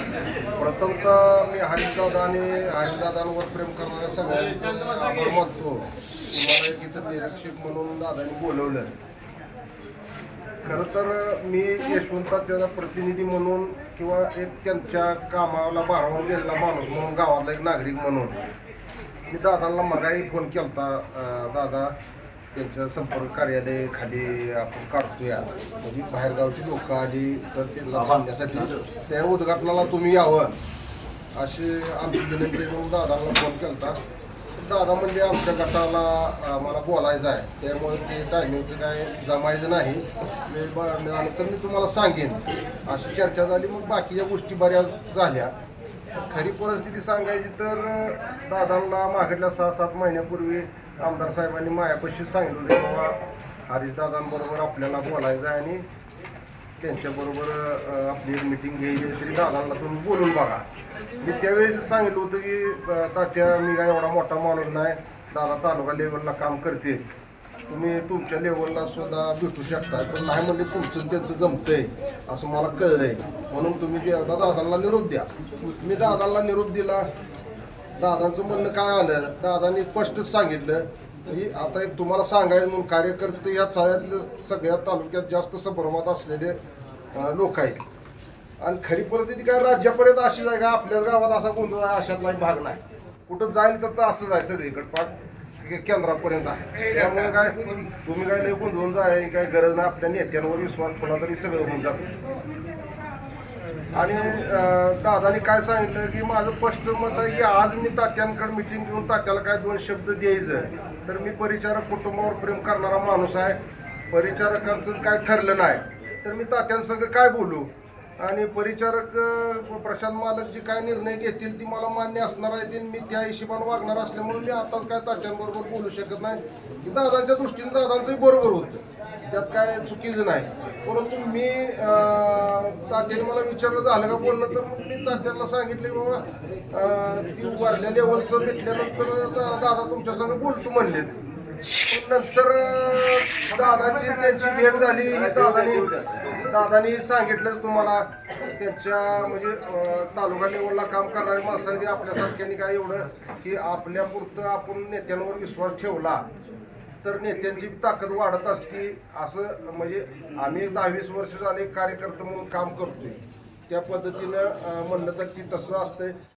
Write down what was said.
प्रथमतः मी हरिदादा आणि हरिदादांवर प्रेम करणाऱ्या सगळ्यांचं आभार मानतो. मला एक इथं निरीक्षक म्हणून दादांनी बोलवलं. खरं तर मी यशवंत त्याचा प्रतिनिधी म्हणून किंवा एक त्यांच्या कामाला भारावून गेलेला माणूस म्हणून गावातला एक नागरिक म्हणून मी दादांना मगाही फोन केला होता दादा त्यांचं संपर्क कार्यालय खाली आपण काढतोया. म्हणजे बाहेरगावची लोक आली तर त्यांना थांबण्यासाठी त्या उद्घाटनाला तुम्ही यावं. अशी आमची विनंती म्हणून दादांना फोन केला दादा म्हणजे आमच्या गटाला अं, मला बोलायचं आहे. त्यामुळे ते टायमिंगचं काय जमायचं नाही. ब- मिळालं तर मी तुम्हाला सांगेन. अशी चर्चा झाली मग बाकीच्या गोष्टी बऱ्याच झाल्या. खरी परिस्थिती सांगायची तर दादांना मागल्या सहा सात महिन्यापूर्वी आमदार साहेबांनी मायापाशी सांगितलं होतं बाबा हरीशदादांबरोबर आपल्याला बोलायचं आहे आणि त्यांच्याबरोबर आपली एक मिटिंग घ्यायची तरी दादांना तुम्ही बोलून बघा. मी त्यावेळेस सांगितलं होतं की तात्या मी काय एवढा मोठा माणूस नाही दादा तालुका लेवलला काम करते. तुम्ही तुमच्या लेवलला सुद्धा भेटू शकता पण नाही म्हणजे तुमचं त्यांचं जमतंय असं मला कळलंय. म्हणून तुम्ही दादांना निरोप द्या. मी दादांना निरोप दिला. दादांचं म्हणणं काय आलं? दादांनी स्पष्टच सांगितलं की आता एक तुम्हाला सांगायचं म्हणून कार्यकर्ते या चाळ्यातले सगळ्या तालुक्यात जास्त संभ्रमात असलेले लोक आहेत. आणि खरी परिस्थिती काय? राज्यापर्यंत अशी जाय का आपल्याच गावात असा गोंधळ आहे अशातला भाग नाही. कुठं जाईल तर तर असंच आहे सगळीकडे पाक केंद्रापर्यंत आहे. त्यामुळे काय तुम्ही काय लय गोंधळून जाय काय गरज नाही. आपल्या नेत्यांवर विश्वास ठेवला तरी सगळं होऊन जातं. आणि दादाने काय सांगितलं की माझं स्पष्ट मत आहे की आज मी तात्यांकडे मिटिंग घेऊन तात्याला काय दोन शब्द द्यायचं. तर मी परिचारक कुटुंबावर प्रेम करणारा माणूस आहे. परिचारकांचं काय ठरलं नाही. तर मी तात्यांसंग काय बोलू? आणि परिचारक प्रशांत मालक जे काय निर्णय घेतील ती मला मान्य असणार आहे ती मी त्या हिशोबाने वागणार असल्यामुळे मी आता काय ताच्यांबरोबर बोलू शकत नाही. की दादांच्या दृष्टीने दादांचंही बरोबर होतं. त्यात काय चुकीचं नाही. परंतु मी तात्याने मला विचारलं झालं का बोलणं? तर मग मी तात्याला सांगितले बाबा ती उभारल्या लेवलचं भेटल्यानंतर दादा तुमच्या संग बोलतो म्हणले नंतर दादांची त्यांची भेट झाली. ही दादानी दादानी सांगितलं तुम्हाला त्यांच्या म्हणजे तालुका लेवलला काम करणारी माणसं आहे आपल्यासारख्यांनी काय एवढं की आपल्यापुरतं आपण नेत्यांवर विश्वास ठेवला तर नेत्यांची ताकद वाढत असती. असं म्हणजे आम्ही दहावीस वर्ष झाले कार्यकर्ते म्हणून काम करतोय. त्या पद्धतीनं म्हणलं तर की तसं असतंय.